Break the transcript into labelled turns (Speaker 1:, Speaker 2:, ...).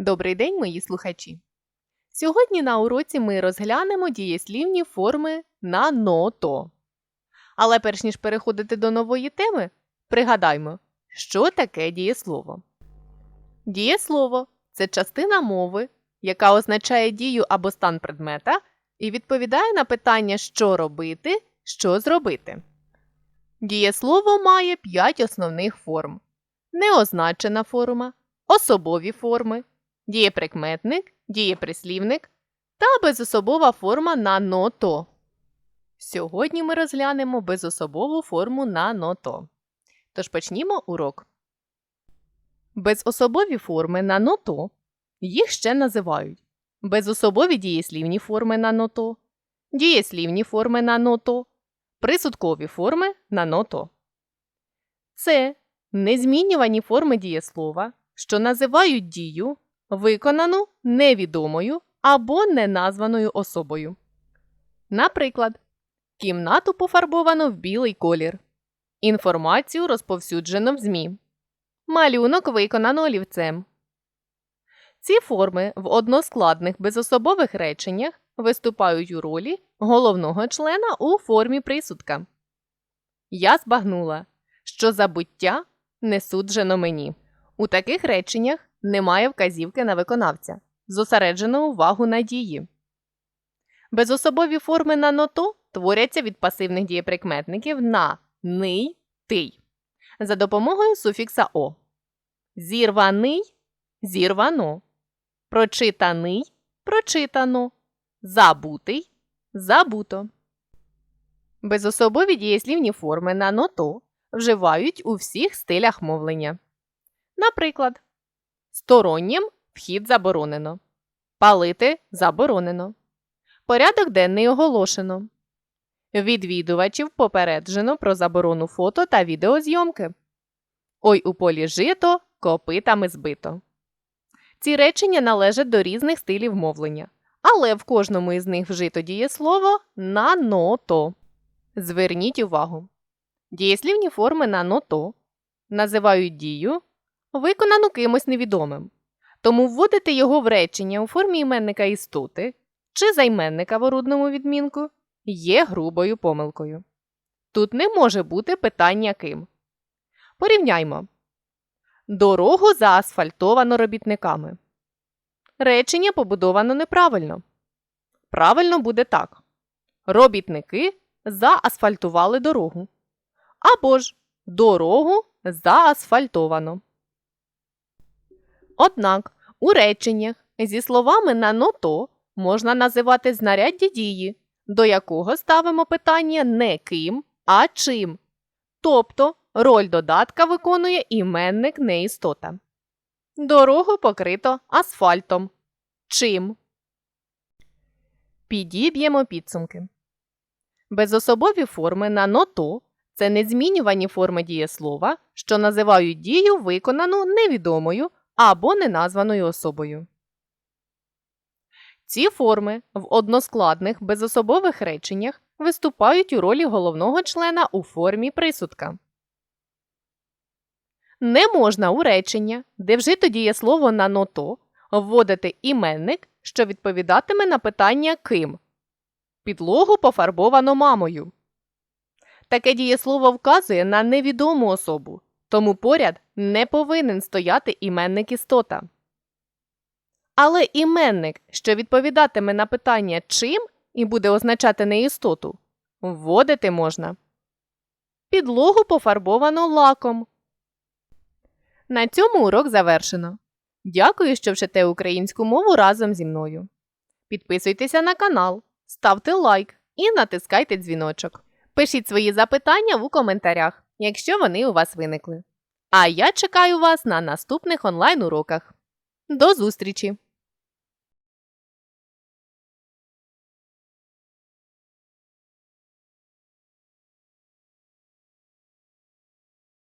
Speaker 1: Добрий день, мої слухачі! Сьогодні на уроці ми розглянемо дієслівні форми на но-то. Але перш ніж переходити до нової теми, пригадаймо, що таке дієслово. Дієслово це частина мови, яка означає дію або стан предмета і відповідає на питання, що робити, що зробити. Дієслово має п'ять основних форм: неозначена форма, особові форми, дієприкметник, дієприслівник та безособова форма на ното. Сьогодні ми розглянемо безособову форму на ното. Тож почнімо урок. Безособові форми на ното їх ще називають безособові дієслівні форми на ното, дієслівні форми на ното, присудкові форми на ното. Це незмінювані форми дієслова, що називають дію, виконану невідомою або неназваною особою. Наприклад, кімнату пофарбовано в білий колір. Інформацію розповсюджено в ЗМІ. Малюнок виконано олівцем. Ці форми в односкладних безособових реченнях виступають у ролі головного члена у формі присудка. Я збагнула, що забуття не суджено мені. У таких реченнях немає вказівки на виконавця, зосереджено увагу на дії. Безособові форми на ното творяться від пасивних дієприкметників на ний тий за допомогою суфікса о. Зірваний зірвано. Прочитаний прочитано. Забутий забуто. Безособові дієслівні форми на ното вживають у всіх стилях мовлення. Наприклад, стороннім вхід заборонено. Палити заборонено. Порядок денний оголошено. Відвідувачів попереджено про заборону фото та відеозйомки. Ой у полі жито, копитами збито. Ці речення належать до різних стилів мовлення, але в кожному із них вжито дієслово на ното. Зверніть увагу. Дієслівні форми на ното називають дію, виконану кимось невідомим. Тому вводити його в речення у формі іменника істоти чи займенника в орудному відмінку є грубою помилкою. Тут не може бути питання ким. Порівняймо. Дорогу заасфальтовано робітниками. Речення побудовано неправильно. Правильно буде так. Робітники заасфальтували дорогу. Або ж дорогу заасфальтовано. Однак у реченнях зі словами на ното можна називати знаряддя дії, до якого ставимо питання не ким, а чим. Тобто роль додатка виконує іменник неістота. Дорогу покрито асфальтом. Чим? Підіб'ємо підсумки. Безособові форми на ното це незмінювані форми дієслова, що називають дію виконану невідомою або неназваною особою. Ці форми в односкладних безособових реченнях виступають у ролі головного члена у формі присудка. Не можна у речення, де вжито дієслово на ното, вводити іменник, що відповідатиме на питання ким. Підлогу пофарбовано мамою. Таке дієслово вказує на невідому особу, тому поряд не повинен стояти іменник істота. Але іменник, що відповідатиме на питання чим і буде означати неістоту, вводити можна. Підлогу пофарбовано лаком. На цьому урок завершено. Дякую, що вчите українську мову разом зі мною. Підписуйтеся на канал, ставте лайк і натискайте дзвіночок. Пишіть свої запитання у коментарях, якщо вони у вас виникли. А я чекаю вас на наступних онлайн уроках. До зустрічі!